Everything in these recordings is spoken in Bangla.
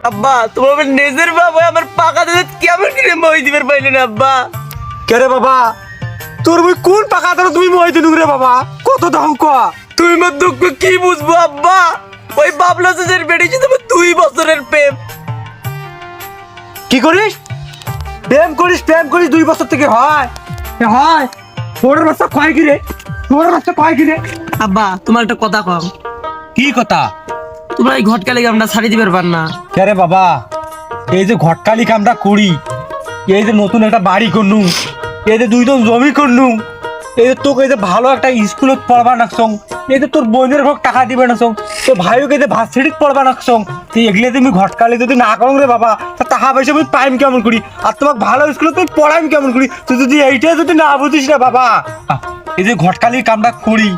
আব্বা তোমার নিজের বাবা আমার পাকা দাদা কেমন করে মই দিবার পাইলেন আব্বা? কে রে বাবা? তোর ওই কোন পাকা তোর তুমি মই দিনু রে বাবা? কত দাম ক? তুই মোর দুঃখ কি বুঝব আব্বা? ওই বাবলা চাচার বেড়েছে তোমার দুই বছরের প্রেম। কি করিস? প্রেম করিস প্রেম করিস দুই বছর থেকে হয়। হয়। পরের বাচ্চা কয় কি রে পরের বাচ্চা কয় কি রে আব্বা তোমার একটা কথা কম কি কথা? তোমরা এই ঘটকালে আমরা ছাড়ি দিবার পার না। কে বাবা? এই যে ঘটকালি কামটা করি এই যে নতুন একটা বাড়ি করনু, এই যে দুইজন জমি করনু, এই যে তোকে এই যে ভালো একটা স্কুলত পড়বা নাকছং এই যে তোর বোনের হোক টাকা দিবে নাকছং তোর ভাইকে যে ভার্সিটিত পড়বা নাকছং তুই এগুলো তুমি ঘটকালি যদি না করং রে বাবা, তা টাকা পয়সা আমি পাইম কেমন করি? আর তোমাকে ভালো স্কুলে তুই পড়াইম কেমন করি? তুই যদি এইটাই যদি না বুঝিস না বাবা। এই যে ঘটকালির কামটা করি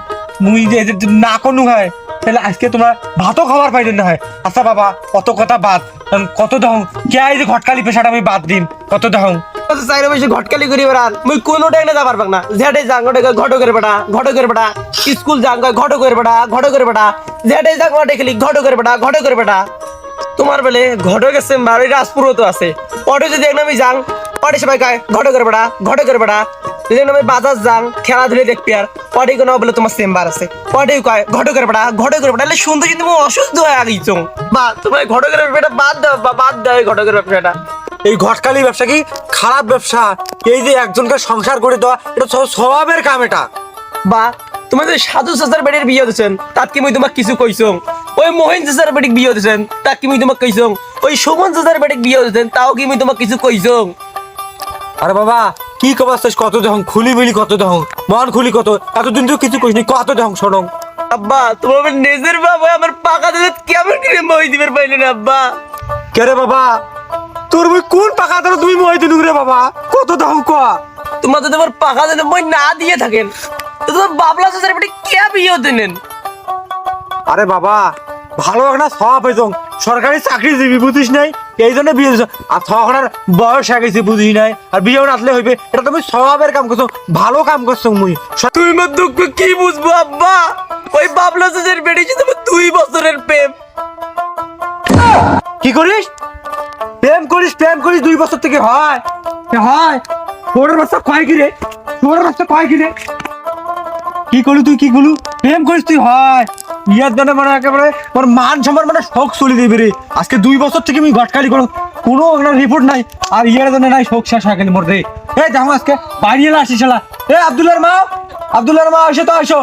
মুই যে না করনু হয় তাহলে আজকে তোমরা ভাতও খাবার পাইলেন না হয়। আচ্ছা বাবা, কত কথা বাদ। কত দহং কে এই যে ঘটকালি পেশাটা আমি বাদ দিন কত দহং চাইরে বসে ঘটকালি করি বেড়ান মুই কোনো টাইমে যাবার পাক না। যেটাই যাং ওটা ঘটো করে বেটা ঘটো করে বেটা স্কুল যাং ঘটো করে বেটা ঘটো করে বেটা যেটাই যাং ওটা খেলি ঘটো করে বেটা ঘটো করে বেটা তোমার বেলে ঘটো গেছে বাড়ি তো আছে। অটো যদি একদম আমি যাং অটো সবাই কয়, ঘটো করে বেটা ঘটো করে বেটা যদি আমি বাজার খেলাধুলি দেখবি আর। অটি কোনো বলে তোমার চেম্বার আছে। অটি কয় ঘটো করে বেটা ঘটো করে বেটা শুনতে কিন্তু অসুস্থ হয়ে বা তোমার ঘটো বেটা বাদ দাও বা বাদ দাও এই ঘটো বেটা। এই ঘটকালি ব্যবসা কি? খারাপ ব্যবসা। এই যে একজনকে সংসার করে দেওয়া এটা স্বভাবের কাম এটা। বা তোমাদের সাধু চাচার বেড়ির বিয়ে দিচ্ছেন তাত কি মুই তোমাক কিছু কইছং ওই মোহিন চাচার বেড়িক বিয়ে দিচ্ছেন তাত কি মুই তোমাক কইছং ওই শোভন চাচার বেড়িক বিয়ে দিচ্ছেন তাও কি মুই তোমাক কিছু কইছং আরে বাবা কি কবাস কত দহং? খুলি মিলি কত দহং? মন খুলি কত? এতদিন তো কিছু কইনি কত দহং শোনং? আব্বা তোমার নিজের বাবা আমার পাকা দাদা কেমন করে মই দিবার পাইলেন আব্বা? কে রে বাবা? তোর ওই কোন পাকা তোর তুমি মই দিনু রে বাবা? কত দহং ক? তোমার যদি আমার পাকা দাদা মই না দিয়ে থাকেন তো তোমার বাবলা চাচার বেড়ি কে বিয়ে দিলেন? আরে বাবা ভালো একটা সব হয়েছ সরকারি চাকরিজীবী বুঝিস নাই? এই জন্য বিয়ে দিছ। আর আর বয়স হয়ে গেছে বুঝিস নাই। আর বিয়েও নাতলে হইবে এটা তুমি স্বভাবের কাম করছ ভালো কাম করছ মুই। তুই মোর দুঃখ কি বুঝব আব্বা? ওই বাবলা চাচার বেড়েছে তোমার দুই বছরের প্রেম। কি করিস? প্রেম করিস প্রেম করিস দুই বছর থেকে হয়। হয়। পরের বাচ্চা কয় কি রে পরের বাচ্চা কয় কি রে কি করলি তুই কি করলু? প্রেম করিস তুই হয়। ইয়ার জন্য মানে একেবারে আমার মান সম্মান মানে শোক চলে দিবে রে। আজকে দুই বছর থেকে আমি ঘটকালি করো, কোনো রিপোর্ট নাই, আর ইয়ার জন্য নাই শোক শেষ গেল মোর রে। এ যাও আজকে বাইরে এলা আসিস এ আব্দুল্লার মা আব্দুল্লার মা এসে তো আসো